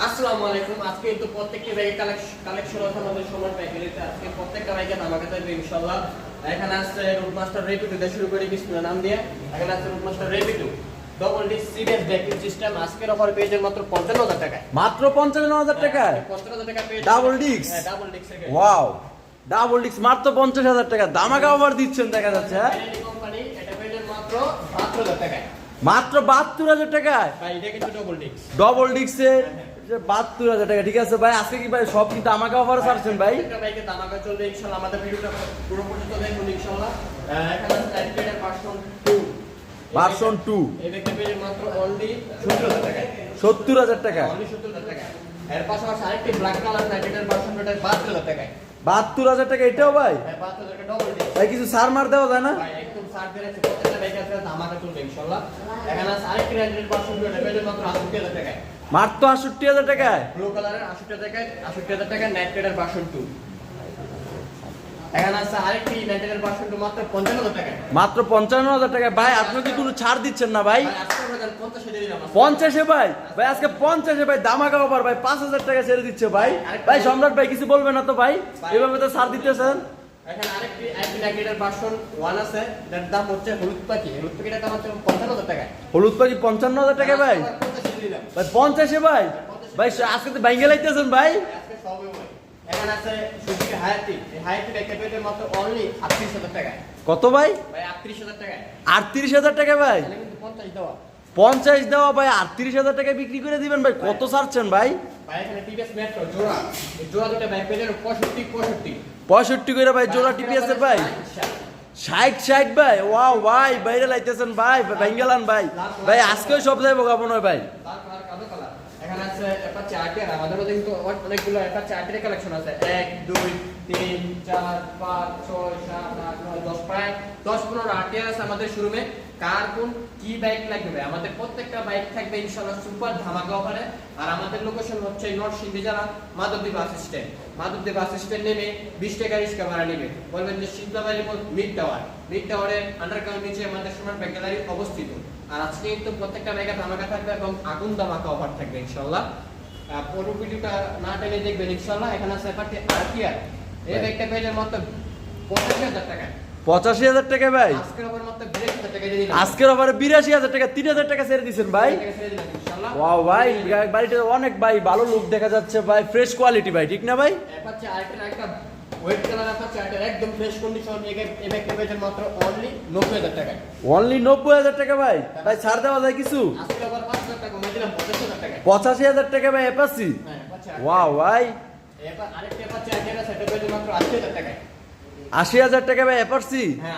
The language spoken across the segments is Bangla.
আসসালামু আলাইকুম। আজকে প্রত্যেকটি ব্যাগের কালেকশন আছে আমাদের আজকে প্রত্যেকটা ব্যাগে ধামাকা থাকবে ইনশাআল্লাহ। এখানে আছে রুটমাস্টার রেপিটু দিয়ে শুরু করে নাম দিয়ে। এখানে আছে routemaster রেপিটু double D serious backing system আজকের অফার পেয়েছেন মাত্র পঞ্চান্ন হাজার টাকায়। মাত্র পঞ্চান্ন হাজার টাকায়? পঞ্চান্ন হাজার টাকা পেয়ে Double disc? হ্যাঁ ডাবল ডিস্ক ওয়াও ডাবল ডিক্স মাত্র পঞ্চাশ হাজার টাকা। দামাকা অফার দিচ্ছেন দেখা যাচ্ছে হ্যাঁ? কোম্পানি এটা পেয়েছেন মাত্র বাহাত্তর হাজার টাকায়। মাত্র বাহাত্তর হাজার টাকায়? ভাই এটা কিন্তু ডবল ডিস্ক ডবল ডিক্সের বাহাত্তর হাজার টাকা ঠিক আছে ভাই? আজকে কি ভাই সব কি আমাকে অফার ছাড়ছেন ভাই? বাইকে দামাকা চলবে ইনশাআল্লাহ আমাদের ভিডিওটা পুরো পর্যন্ত দেখুন ইনশাআল্লাহ আহ, এখানে আছে টাইপের ভার্সন 2 ভার্সন টু এই ব্যাগটা পেয়ে মাত্র অনলি 70000 টাকায়। সত্তর হাজার টাকা। অনলি 70000 টাকায়। এর পাশাপাশি আরেকটি ব্ল্যাক কালার নাইটের ভার্সন ওটা 72000 টাকায়। বাহাত্তর হাজার টাকা এটাও ভাই? হ্যাঁ 72000 টাকা ডবল ভাই কিছু সার মার দেওয়া যায় না? মাত্র 80000 টাকায়। মাত্র হাজার টাকায়? ব্লু কালারের 80000 টাকায় 80000 টাকা নাইটের ভার্সন 2 এখানে আছে আরেকটি নাইটের ভার্সন 2 মাত্র 55000 টাকায়। মাত্র পঞ্চান্ন হাজার টাকায়। ভাই আপনি কি কোনো ছাড় দিচ্ছেন না ভাই? 50। পঞ্চাশে ভাই? ভাই আজকে পঞ্চাশে ভাই দামাকা অফার ভাই পাঁচ হাজার টাকা ছেড়ে দিচ্ছে ভাই। ভাই সম্রাট ভাই কিছু বলবে না তো ভাই? এভাবে তো ছাড় দিতেছেন। এখানে আরেকটি আইপি নাইটের ভার্সন 1 আছে যার দাম হচ্ছে হলুদ পাখি। হলুদ পাখিটার দাম হচ্ছে 55000 টাকা হলুদ পাখি টাকা ভাই? ভাই পঞ্চাশে ভাই? ভাই আজকে তো ভাই? ভাই এখানে আছে সুজুকি হায়াতি। এই হায়াতি একটা পেতে মাত্র অনলি 38000 টাকা কত ভাই? ভাই 38000 টাকা ভাই? কিন্তু 50 দেওয়া। পঞ্চাশ দেওয়া ভাই আটত্রিশ হাজার টাকা বিক্রি করে দিবেন ভাই। কত ছাড়ছেন ভাই? ভাই এখানে টিভিএস মেট্রো জোড়া। এই জোড়া দুটো ভাই পেলে 65 65 পঁয়ষট্টি। করে ভাই জোড়া টিপিএস এর ভাই? ষাট ষাট। ভাই? ওয়াও ভাই বাইরে লাইতেছেন ভাই বাইঙ্গেলান ভাই। ভাই আজকেও সব যাইবো কাপড় ভাই লাল কালার কালো কালার এখানে আছে অ্যাপাচি আর্টিয়ার আমাদের মধ্যে কিন্তু অনেকগুলো একটা আর্টিয়ার কালেকশন আছে। এক দুই তিন, চার, পাঁচ, ছয়, সাত, আট, নয়, দশ, প্রায় দশ, পনেরো আমাদের শোরুমে। কার কোন, কি বাইক লাগবে আমাদের প্রত্যেকটা বাইক থাকবে সুপার ধামাকা অফারে আর আমাদের লোকেশন হচ্ছে জেলা বাস স্ট্যান্ড বাস স্ট্যান্ড নেমে বিশ টাকা রিক্সা ভাড়া নেবে। বলবেন যে শীতলাবাড়ির মিড টাওয়ার মিড টাওয়ারের আন্ডারগ্রাউন্ড নিচে আমাদের সোনার ব্যাগ গ্যালারি অবস্থিত। আর আজকে কিন্তু প্রত্যেকটা ব্যাগে ধামাকা থাকবে এবং আগুন ধামাকা অফার থাকবে ইনশাল্লাহ পুরো না টেনে দেখবেন ইনশাল্লাহ এখানে আছে ব্যাপারটি আরটিআর এই ব্যাগটা পেয়ে মাত্র পঁচাশি হাজার টাকা। পঁচাশি হাজার টাকা ভাই। আজকের মাত্র বিরাশি হাজার টাকা দিয়ে দিলাম। আজকের অফারে বিরাশি হাজার টাকা তিন হাজার টাকা ছেড়ে দিচ্ছেন ভাই। ওয়াও ভাই বাড়িটা অনেক ভাই ভালো লুক দেখা যাচ্ছে ভাই ফ্রেশ কোয়ালিটি ভাই ঠিক না ভাই? অনলি নব্বই হাজার টাকা ভাই। ভাই ছাড় দেওয়া যায় কিছু? পঁচাশি হাজার টাকা ভাই হ্যাঁ ওয়াও ভাই। আশি হাজার টাকা ভাই এপারসি হ্যাঁ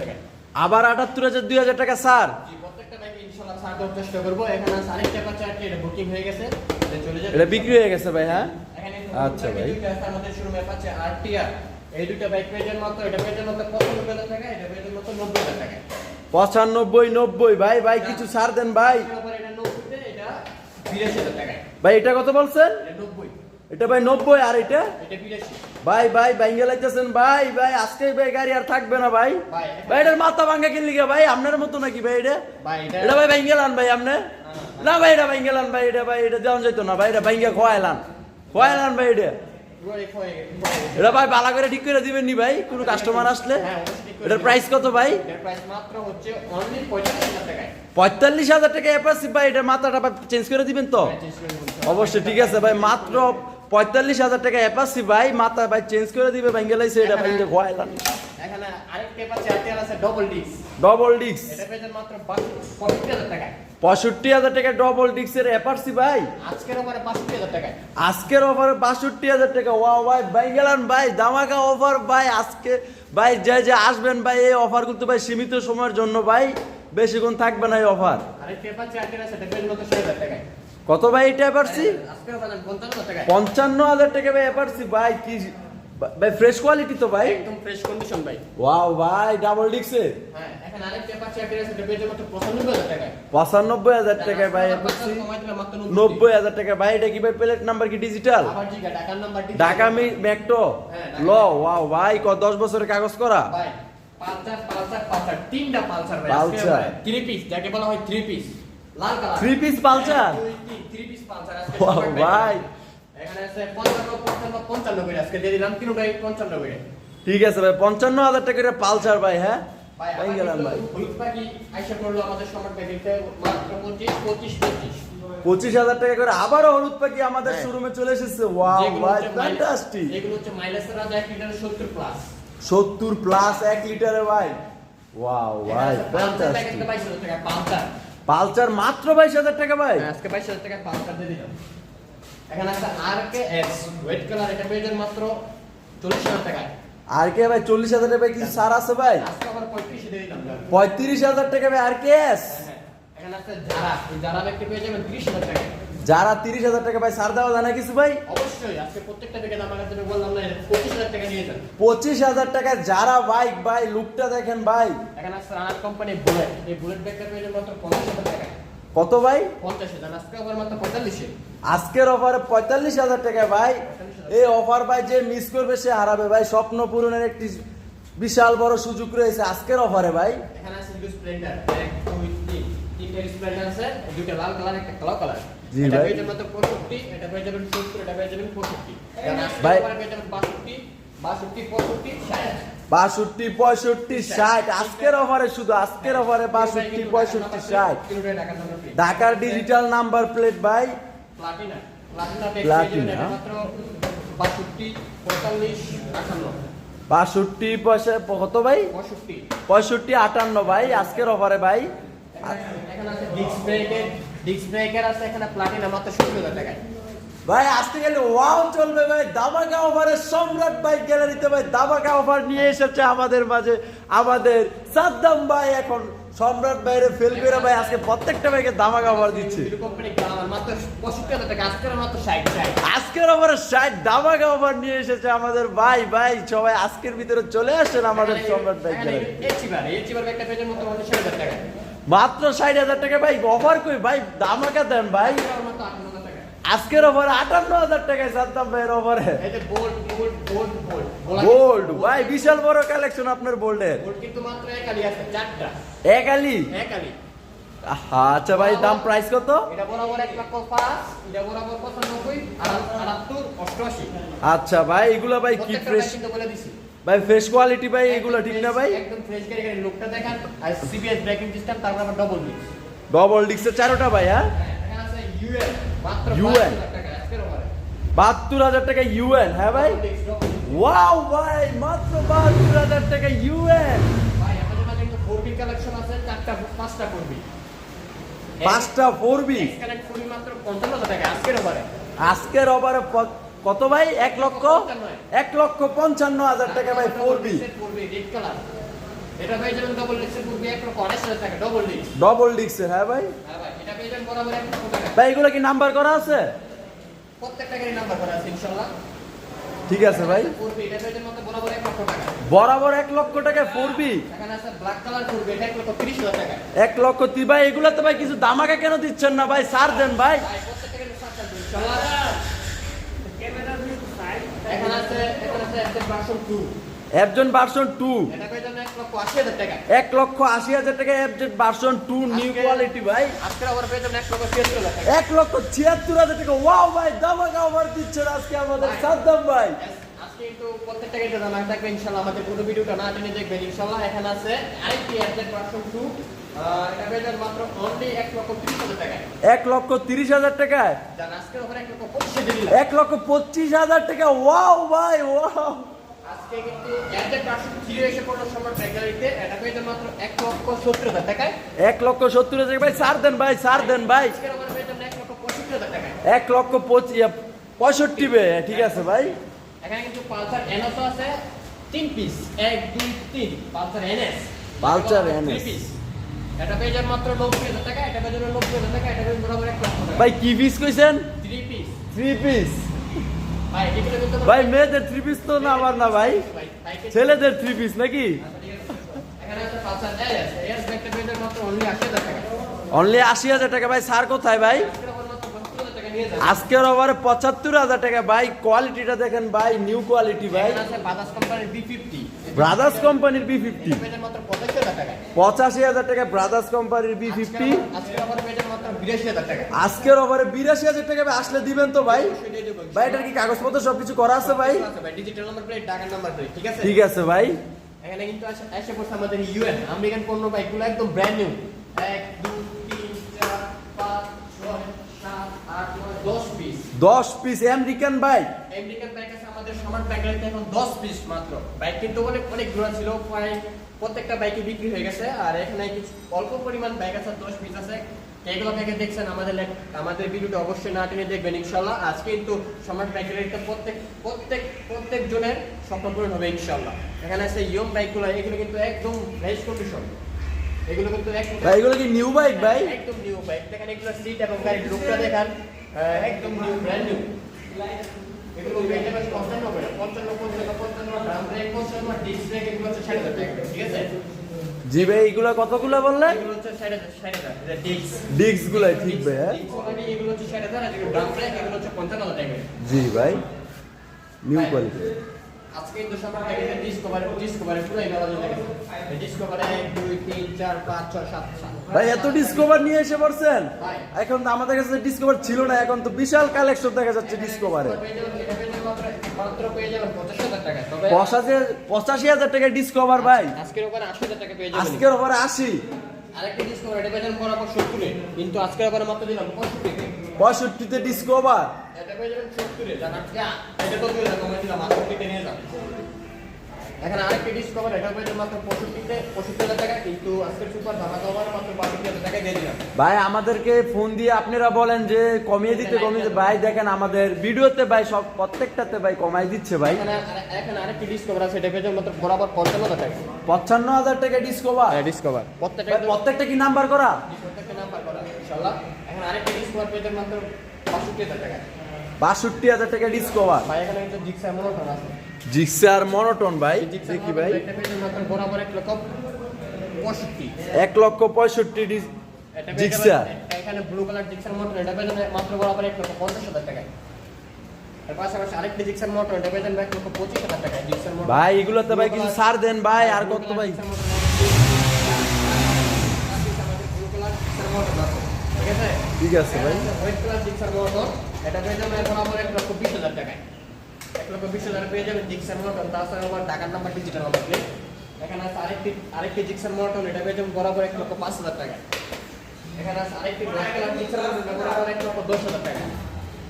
টাকা আবার আটাত্তর হাজার দুই হাজার টাকা স্যার এটা বিক্রি হয়ে গেছে ভাই হ্যাঁ? আচ্ছা এই বাইক পেজের এটা পেজের পঁচানব্বই হাজার টাকা এটা পেজের নব্বই হাজার টাকা পঁচানব্বই নব্বই ভাই ভাই কিছু ছাড় দেন ভাই। ভাই এটা কত বলছেন? নব্বই। এটা ভাই নব্বই আর এটা? ভাই ভাই বাইঙ্গে লাইতেছেন ভাই ভাই আজকে ভাই গাড়ি আর থাকবে না ভাই। ভাই এটার মাথা ভাঙ্গা কিনলি গা ভাই? আপনার মতো নাকি ভাই এটা? ভাই এটা ভাই বাইঙ্গে লান ভাই আপনি? না ভাই এটা বাইঙ্গে লান ভাই এটা ভাই এটা দেওয়া যেত না ভাই এটা বাইঙ্গে খোয়াইলান খোয়াইলান ভাই এটা। এটা ভাই বালা করে ঠিক করে দিবেন নি ভাই? কোনো কাস্টমার আসলে? হ্যাঁ, এটার প্রাইস কত ভাই? এটার পঁয়তাল্লিশ হাজার টাকা এপাসি ভাই এটা মাথাটা চেঞ্জ করে দিবেন তো? হ্যাঁ। অবশ্যই ঠিক আছে ভাই মাত্র পঁয়তাল্লিশ হাজার টাকা এপাসি ভাই মাথা ভাই চেঞ্জ করে দিবে বাইঙ্গে লাইছে এটা বাইঙ্গে খোয়াইলান এখানে পাচ্ছে আরটিআর আছে ডবল ডিস্ক ডবল ডিক্স এটা পেয়েছেন মাত্র পঁয়ষট্টি হাজার টাকায়। পঁয়ষট্টি হাজার টাকা ডবল ডিক্সের এপারসি ভাই। আজকের ওপরে বাষট্টি হাজার টাকায়। আজকের অফারে বাষট্টি হাজার টাকা। ওয়াও ভাই ভাই গেলান ভাই দামাকা অফার ভাই আজকে ভাই যে যে আসবেন ভাই এই অফার কিন্তু ভাই সীমিত সময়ের জন্য ভাই বেশিক্ষণ থাকবে না এই অফার আরেকটা পাচ্ছে আরটিআর আছে টাকায় কত ভাই এটা আজকের পঞ্চান্ন হাজার টাকা ভাই এপারসি ভাই কি ভাই ফ্রেশ কোয়ালিটি তো ভাই। একদম ফ্রেশ কন্ডিশন ভাই। ওয়াও ভাই ডাবল ডিক্সে হ্যাঁ এখানে এটা পেয়েছেন মাত্র পঁচানব্বই হাজার টাকায়। পঁচানব্বই হাজার টাকায় ভাই এপারসি কমাই দিলাম মাত্র নব্বই। হাজার টাকা। ভাই এটা কি ভাই প্লেট নাম্বার কি ডিজিটাল আবার ঢাকার নাম্বার ঢাকা মি হ্যাঁ, ল ওয়াও ভাই ক দশ বছরের কাগজ করা? ভাই পালসার পালসার পালসার তিনটা পালসার ভাই পালসার। থ্রি পিস যাকে বলা হয় থ্রি পিস লাল কালার Three piece পালসার? থ্রি পিস পালসার আজকে Wow, সবার বাইরে। ভাই। এখানে আছে পঞ্চান্ন পঞ্চান্ন পঞ্চান্ন করে আজকে দিয়ে দিলাম তিনটাই পঞ্চান্ন করে ঠিক আছে ভাই পঞ্চান্ন হাজার টাকা করে পালসার ভাই হ্যাঁ? ভাই ভাই গেলাম ভাই। হলুদ পাখি আইসা করল আমাদের সম্রাট ব্যাগিতে মাত্র পঁচিশ হাজার টাকা করে আবারও হলুদ পাখি আমাদের হ্যাঁ। শোরুমে চলে এসেছে। ওয়াও ভাই হচ্ছে ফ্যান্টাস্টিক এগুলো হচ্ছে মাইলেজের রাজা এক লিটারে সত্তর প্লাস সত্তর প্লাস এক লিটারে ভাই। ওয়াও ভাই ফ্যান্টাস্টিক পালসার পালসার মাত্র বাইশ হাজার টাকা ভাই। আজকে বাইশ হাজার টাকা পালসার দিয়ে দিলাম। এখানে একটা আর কে এক্স হোয়াইট কালার এটা পেয়ে মাত্র চল্লিশ হাজার টাকায়। আর কে ভাই চল্লিশ হাজার টাকা কিছু সার আছে ভাই? পঁয়ত্রিশ হাজার টাকা ভাই আর কে এস হ্যাঁ, এখানে একটা যারা যারা ব্যক্তি পেয়ে যাবেন ত্রিশ হাজার টাকা যারা তিরিশ হাজার টাকা ভাই সার দেওয়া যায় না কিছু ভাই? অবশ্যই আজকে প্রত্যেকটা থেকে আমার কাছে বললাম না পঁচিশ হাজার টাকা নিয়ে যান পঁচিশ হাজার টাকা যারা বাইক ভাই লুকটা দেখেন ভাই। এখানে আছে রানার কোম্পানি বুলেট এই বুলেট ব্যাগটা পেয়ে মাত্র পঞ্চাশ হাজার টাকা। কত ভাই? পঞ্চাশ হাজার আজকে আবার মাত্র পঁয়তাল্লিশে। আজকের অফারে পঁয়তাল্লিশ হাজার টাকা ভাই। এই অফার ভাই যে মিস করবে সে হারাবে ভাই। স্বপ্ন পূরণের একটি বিশাল বড় সুযোগ রয়েছে আজকের অফারে ভাই। এখানে আছে স্প্লেন্ডার তিনটে স্প্লেন্ডার আছে দুটো লাল কালার একটা কালো কালার জি ভাই। পেয়ে মাত্র পঁয়ষট্টি এটা পেয়ে যাবেন সত্তর এটা পেয়ে যাবেন পঁয়ষট্টি। ভাই। ভাই পেয়ে যাবেন বাষট্টি বাষট্টি পঁয়ষট্টি ষাট। আজকের অফারে শুধু আজকের অফারে বাষট্টি পঁয়ষট্টি ষাট। ফ্রি ঢাকার ডিজিটাল নাম্বার প্লেট ভাই। প্লাটিনা বাষট্টি পঁয়তাল্লিশ আটান্ন। বাষট্টি পয়সা কত ভাই? পঁয়ষট্টি। পঁয়ষট্টি আটান্ন ভাই আজকের অফারে ভাই। এখানে আছে ডিস্ক ব্রেকের ডিস্ক ব্রেকার আছে এখানে প্লাটিনা মাত্র সত্তর হাজার টাকায়। ভাই আসতে গেলে ওয়াও চলবে ভাই সম্রাট বাইক গ্যালারিতে ভাই অফার নিয়ে এসেছে আমাদের মাঝে আমাদের সাদ্দাম ভাই। এখন সম্রাট বাইরে ফেল করে ভাই আজকে প্রত্যেকটা বাইকে দামাকা অফার দিচ্ছে। আজকের অফারে ষাট দামাকা অফার নিয়ে এসেছে আমাদের ভাই। ভাই সবাই আজকের ভিতরে চলে আসেন আমাদের সম্রাট বাইক গ্যালারি মাত্র ষাট হাজার টাকা ভাই অফার কই? ভাই দামাকা দেন ভাই। আজকের অফারে আটান্ন হাজার টাকায় সাদ্দাম ভাইয়ের অফারে বোল্ড ভাই বিশাল বড় কালেকশন আপনার বোল্ডের বোল্ড কিন্তু মাত্র এক আলি আচ্ছা ভাই দাম প্রাইস কত? আচ্ছা ভাই এগুলো ভাই কি ফ্রেশ বলে দিছি। ভাই ফ্রেশ কোয়ালিটি ভাই এগুলো ঠিক না ভাই? একদম ফ্রেশ গাড়ি গাড়ি লোকটা দেখান আর সিবিএস ব্রেকিং সিস্টেম তারপর আবার ডবল মিক্স ডবল ডিক্সের চারোটা ভাই হ্যাঁ? এখানে আছে ইউএন মাত্র UN 22,000 টাকা আজকের বাহাত্তর হাজার টাকা ইউএন হ্যাঁ ভাই। ওয়াও ভাই মাত্র বাহাত্তর হাজার টাকা ইউএন ভাই আমাদের একটা কিন্তু 4B কালেকশন আছে চারটা পাঁচটা 4B পাঁচটা ফোর বি কানেক্ট 4B মাত্র 55000 টাকা আজকের ওভারে আজকের ওভারে কত ভাই? এক লক্ষ? এক লক্ষ পঞ্চান্ন হাজার টাকা ভাই four B 4B red colour এটা ডবল ডিস্কের 4B এক লক্ষ 28000 টাকা ডবল ডিস্ক ডিক্সের হ্যাঁ ভাই? হ্যাঁ ভাই এগুলো কি নাম্বার করা আছে? ঠিক আছে ভাই। 4B এটা পেয়ে যাবেন মাত্র বরাবর এক লক্ষ টাকা। বরাবর এক লক্ষ ফোর বি এখানে আছে ব্ল্যাক কালার 4B এটা এক লক্ষ 30000 টাকা। এক লক্ষ তি ভাই এগুলো তো ভাই কিছু দামাকা কেন দিচ্ছেন না ভাই? সার দেন ভাই ভাই প্রত্যেকটা গাড়ি সাত চালবে ইনশাআল্লাহ এখানে আছে এখানে ভার্সন 2 একজন ভার্সন টু এটা এক লক্ষ 80000 টাকা। এক লক্ষ আশি হাজার টাকা এফজেড ভার্সন টু নিউ আজকে- কোয়ালিটি ভাই। এক লক্ষ 76000 টাকা। এক লক্ষ ছিয়াত্তর হাজার টাকা। ওয়াও ভাই দামাকা অফার দিচ্ছেন আজকে আমাদের সাদ্দাম ভাই। কিন্তু প্রত্যেকটা গাড়িতে দাম থাকবে ইনশাআল্লাহ আমাদের পুরো ভিডিওটা না টেনে দেখবেন। ইনশাআল্লাহ এখানে আছে আরেকটি এফজেড ভার্সন 2 এটা পেয়ে যাবেন মাত্র অনলি এক লক্ষ 30000 টাকা। এক লক্ষ তিরিশ হাজার টাকায় আজকে ওপরে এক লক্ষ 25 দিয়ে দিলাম এক লক্ষ পঁচিশ হাজার টাকা। ওয়াও ভাই ওয়াও আজকে কিন্তু এফজেড ভার্সন 3 এসে পড়ল সম্রাট গ্যালারিতে এটা পেয়ে মাত্র এক লক্ষ 70000 টাকায় এক লক্ষ সত্তর হাজার ভাই সার দেন ভাই সার দেন ভাই। আজকে ওপরে পেয়ে যাবেন লক্ষ 65000 টাকায় এক লক্ষ পঁচিশ পঁয়ষট্টি বে ঠিক আছে ভাই। এখানে কিন্তু পালসার এনএসও আছে। তিন পিস এক দুই তিন। Pulsar NS. Pulsar NS piece এটা পেয়ে যাবেন মাত্র নব্বই হাজার টাকা এটা পেয়ে যাবেন নব্বই হাজার টাকা এটা পেয়ে বরাবর এক লক্ষ টাকা। ভাই কি পিস কইছেন? থ্রি পিস থ্রি পিস ভাই মেয়েদের থ্রি পিস তো না আমার না ভাই। ছেলেদের থ্রি পিস নাকি? অনলি আশি হাজার টাকা। ভাই স্যার কোথায় ভাই? আজকের ওভারে পঁচাত্তর হাজার টাকা ভাই কোয়ালিটিটা দেখেন ভাই নিউ কোয়ালিটি ভাই। বাজাজ কোম্পানির বি ফিফটি ব্রাদার্স কোম্পানির বি ফিফটি পঁচাশি হাজার টাকা ব্রাদার্স কোম্পানির বি ফিফটি আজকের ওভারে বিরাশি হাজার টাকা আসলে দিবেন তো ভাই। ভাই এটার কি কাগজপত্র সবকিছু করা আছে ভাই? ঠিক আছে ঠিক আছে ভাই। এখানে কিন্তু আসে এসে পড়ছে আমাদের ইউএন আমেরিকান পণ্য বাইকগুলো একদম ব্র্যান্ড নিউ এক দুই তিন চার পাঁচ ছয় সাত আট নয় দশ পিস দশ পিস আমেরিকান বাইক আমেরিকান আমাদের সমান বাইকের এখন দশ পিস মাত্র। বাইক কিন্তু অনেক অনেক ঘোরা ছিল প্রায় প্রত্যেকটা বাইকে বিক্রি হয়ে গেছে। আর এখানে কিছু অল্প পরিমাণ বাইক আছে দশ পিস আছে। এগুলো থেকে দেখছেন আমাদের আমাদের ভিডিওটা অবশ্যই না টেনে দেখবেন ইনশাল্লাহ। আজকে কিন্তু সম্রাট বাইকের প্রত্যেক প্রত্যেক প্রত্যেক জনের স্বপ্ন পূরণ হবে ইনশাল্লাহ। এখানে আছে ইয়ং বাইকগুলো এগুলো কিন্তু একদম ফ্রেশ কন্ডিশন এগুলো কিন্তু এগুলো কি নিউ বাইক ভাই? একদম নিউ বাইক দেখেন এগুলো সিট এবং গাড়ির লুকটা দেখান। একদম নিউ ব্র্যান্ড নিউ এগুলো ব্রেক ডিস্ক ব্রেক এগুলো হচ্ছে ঠিক আছে? জি ভাই এগুলো কতগুলো বললেন? এগুলো হচ্ছে ষাট হাজার ষাট হাজার এটা ডিস্ক ডিস্ক ঠিক ভাই হ্যাঁ? এগুলো হচ্ছে ষাট হাজার আর যেগুলো ড্রাম ব্রেক এগুলো হচ্ছে পঞ্চান্ন হাজার টাকা জি ভাই নিউ কোয়ালিটি আজকে কিন্তু সবার আগে ডিসকভার ডিসকভারে পুরো এগারো হাজার টাকা ডিসকভারে এক দুই তিন চার পাঁচ ছয় সাত সাত। ভাই এত ডিসকভার নিয়ে এসে পড়ছেন? এখন তো আমাদের কাছে ডিসকভার ছিল না এখন তো বিশাল কালেকশন দেখা যাচ্ছে ডিসকভারে পঁচাশি হাজার টাকা ডিসকভার ভাই। পেয়ে যাবেন। আজকের ওভারে আশি। আরেকটা ডিসকভার এটা পেয়ে যাবেন বরাবর সত্তরে কিন্তু আজকের ওখানে মাত্র দিলাম পঁয়ষট্টিতে পঁয়ষট্টিতে ডিসকভার এটা পেয়ে যাবেন সত্তরে জান আজকে এটা তো দিলাম আটষট্টিতে নিয়ে যান এখানে আরেকটা ডিসকভার এটা পেয়ে যাবেন মাত্র পঁয়ষট্টিতে পঁয়ষট্টি হাজার টাকা কিন্তু আজকের সুপার ধামা কভার মাত্র বাষট্টি হাজার টাকা দিয়ে দিলাম। ভাই আমাদেরকে ফোন দিয়ে আপনারা বলেন যে কমিয়ে দিতে কমিয়ে দিতে। ভাই দেখেন আমাদের ভিডিওতে ভাই সব প্রত্যেকটাতে ভাই কমাই দিচ্ছে ভাই। এখানে আরে- এখানে আরেকটি ডিসকভার আছে এটা পেয়ে মাত্র বরাবর পঞ্চান্ন হাজার টাকা। পঞ্চান্ন হাজার টাকা ডিসকভার হ্যাঁ ডিসকভার প্রত্যেকটা প্রত্যেকটা কি নাম্বার করা? প্রত্যেকটা নাম্বার করা ইনশাআল্লাহ। এখন আরেকটা ডিসকভার পেয়ে মাত্র বাষট্টি হাজার টাকা বাষট্টি হাজার টাকা ডিসকভার ভাই এখানে কিন্তু জিক্সা মনোটন আছে। জিক্সার মনোটন ভাই। দেখি ভাই। এক লক্ষ পঁয়ষট্টি। এখানে ব্লু কালার জিক্সার মোটর এটা পেয়ে যাবেন মাত্র বরাবর এক লক্ষ পঞ্চাশ হাজার টাকায়। ভাই এগুলোতে ভাই কিছু ছাড় দেন ভাই আর কত ভাই? ঠিক আছে। ঠিক আছে ভাই। এটা পেয়ে যাবেন বরাবর এক লক্ষ বিশ হাজার টাকায়। এক লক্ষ বিশ হাজার পেয়ে যাবেন জিক্সার মোটর তাছাড়া আমার টাকার নাম্বার ডিজিটাল নাম্বার এখানে আছে আরেকটি আরেকটি জিক্সার মোটর এটা পেয়ে যাবেন বরাবর এক লক্ষ পাঁচ হাজার টাকা। এখানে আছে আরেকটি ব্ল্যাক কালার জিক্সার মোটর বরাবর এক লক্ষ দশ হাজার টাকা।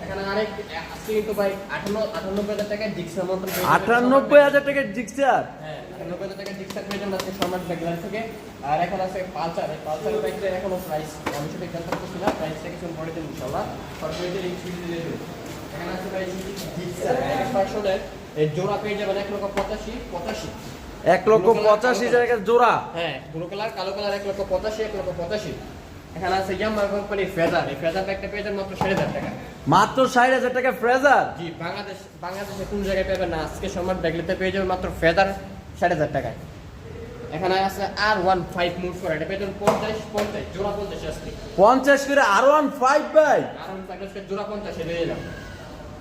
এখানে আরেক আজকে কিন্তু ভাই আটান্ন আটানব্বই হাজার টাকায় জিক্সার মোটর আটানব্বই হাজার টাকার জিক্সার হ্যাঁ আটানব্বই হাজার টাকায় জিক্সার পেয়ে যাবেন আজকে সম্রাট ব্যাগলার থেকে। আর এখন আছে পালসার এই পালসার বাইকটা এখনও প্রাইস আমি সেটা জানতে পারছি না প্রাইসটা কিছু পরে দেন ইনশাল্লাহ সরকারি জোড়া পেয়ে যাবেন এক লক্ষ পঁচাশি পঁচাশি। এক লক্ষ পঁচাশি টাকার জোড়া? হ্যাঁ ব্লু কালার কালো কালার এক লক্ষ পঁচাশি এক লক্ষ পঁচাশি। এখানে আছে ইয়ামার কোম্পানির ফেজার এই ফেজার ব্যাগটা পেয়ে যাবেন মাত্র ষাট হাজার টাকা। মাত্র ষাট হাজার টাকা ফ্রেজার জি বাংলাদেশ বাংলাদেশে কোন জায়গায় পাবেন না? আজকে ব্যাগলিতে পেয়ে যাবেন মাত্র ফেদার ষাট হাজার টাকায়। এখানে আছে আর ওয়ান ফাইভ মুভ করে এটা পেয়ে যাবেন পঞ্চাশ পঞ্চাশ জোড়া পঞ্চাশ আসছে পঞ্চাশ করে আর ওয়ান ফাইভ ভাই। আর ওয়ান জোড়া পঞ্চাশে নিয়ে এলাম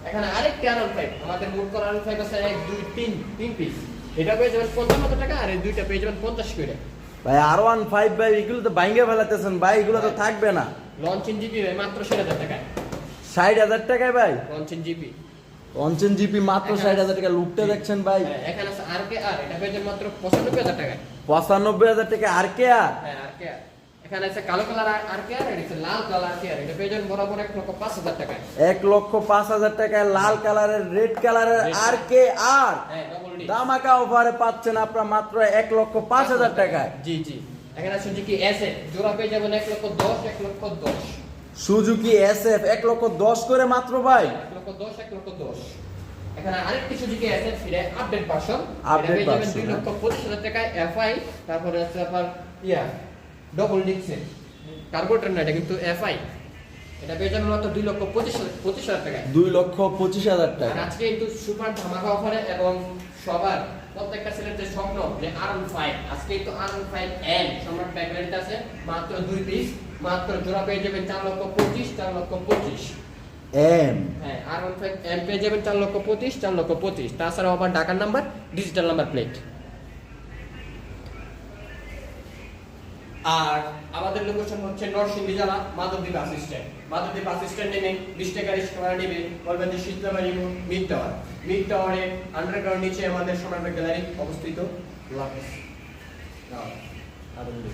এখানে আরেকটি ফাইভ আমাদের করা আর ফাইভ আছে এক দুই তিন তিন পিস এটা পেয়ে যাবেন পঞ্চান্ন টাকা আর এই দুইটা পেয়ে যাবেন পঞ্চাশ করে। ভাই আর ওয়ান ফাইভ ভাই এগুলো তো বাইঙ্গে ফেলাতেছেন ভাই এগুলো তো থাকবে না। লঞ্চিন জিপি মাত্র ষাট হাজার টাকায়। ষাট হাজার টাকায় ভাই? লঞ্চিন জিপি পঞ্চন জিপি মাত্র ষাট হাজার টাকা। লুকটা দেখছেন ভাই? এখানে আছে আর কে আর এটা পেয়ে যাবেন মাত্র পঁচানব্বই হাজার টাকায়। পঁচানব্বই হাজার টাকা আর কে আর হ্যাঁ আর কে আর এখানে আছে কালো কালার আর কে আর এটা আছে লাল কালার কে আর এটা যাবেন বরাবর এক লক্ষ পাঁচ হাজার টাকায়। এক লক্ষ পাঁচ হাজার টাকায় লাল কালারের রেড কালারের আর কে আর? হ্যাঁ দামাকা অফারে পাচ্ছেন আপনার মাত্র এক লক্ষ পাঁচ হাজার টাকায়। জি জি। এখানে সুজুকি এস এ জোড়া পেয়ে যাবেন এক লক্ষ দশ এক লক্ষ দশ। সুজুকি এস এফ এক লক্ষ দশ করে মাত্র ভাই। এক লক্ষ দশ এক লক্ষ দশ। এখানে আরেকটি সুজুকি এ ফিরে আপডেট ভার্সন version, দুই হ্যাঁ। লক্ষ পঁচিশ হাজার টাকায় এফআই তারপরে আছে আপনার ইয়া ডবল ডিক্সে কার্বোটার না এটা কিন্তু এফআই এটা পেয়ে যাবেন মাত্র দুই লক্ষ পঁচিশ পঁচিশ হাজার টাকায়। দুই লক্ষ পঁচিশ হাজার টাকা। আজকে কিন্তু সুপার ধামাকা অফারে এবং সবার প্রত্যেকটা ছেলের যে স্বপ্ন যে আর ফাইভ আজকে তো আর ফাইভ এন সম্রাট ব্যাকগ্রাউন্ড আছে মাত্র দুই পিস মাত্র জোড়া পেয়ে যাবেন চার লক্ষ পঁচিশ চার লক্ষ পঁচিশ। এম হ্যাঁ আর ফাইভ এম পেয়ে যাবেন চার লক্ষ পঁচিশ চার লক্ষ পঁচিশ। তাছাড়াও আবার ডাকার নাম্বার ডিজিটাল নাম্বার প্লেট আর আমাদের লোকেশন হচ্ছে নরসিংদী জেলা Madhabdi bus stand Madhabdi bus stand নেমে বিশ সোনা রিক্সা নেবে, বলবেন যে শীতলাবাড়ি মিড টাওয়ার মিড টাওয়ারে আন্ডারগ্রাউন্ড নিচে আমাদের সোনারবাগ গ্যালারি অবস্থিত। আনন্দ